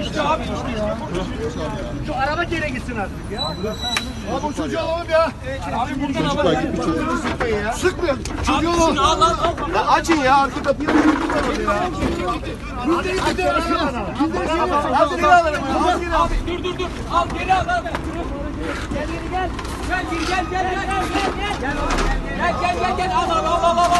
İşte abi işte ya. Şu araba geri gitsin artık ya. Abi bu çocuğu alalım ya. Abi buradan bir çocuğu sıkmayın ya. Sıkmayın. Çocuğu alalım. Al al al. Açın ya arka kapıyı. Abi dur dur dur. Al geri al al. Gel geri gel. Gel geri gel gel gel gel gel. Gel gel gel gel al al al al al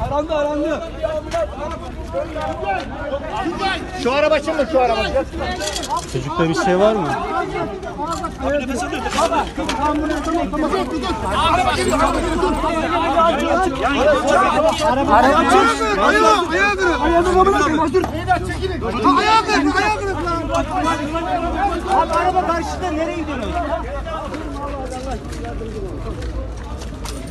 Arandı arandı. Şu araba açılma şu araba. Çocukta bir şey var mı? Ayağı ayağı kırık. Ayağı kırık. Dur. Beyler çekilin. Ayağı kırık. Ayağı kırık. Abi araba karşıda nereye gidiyorsun?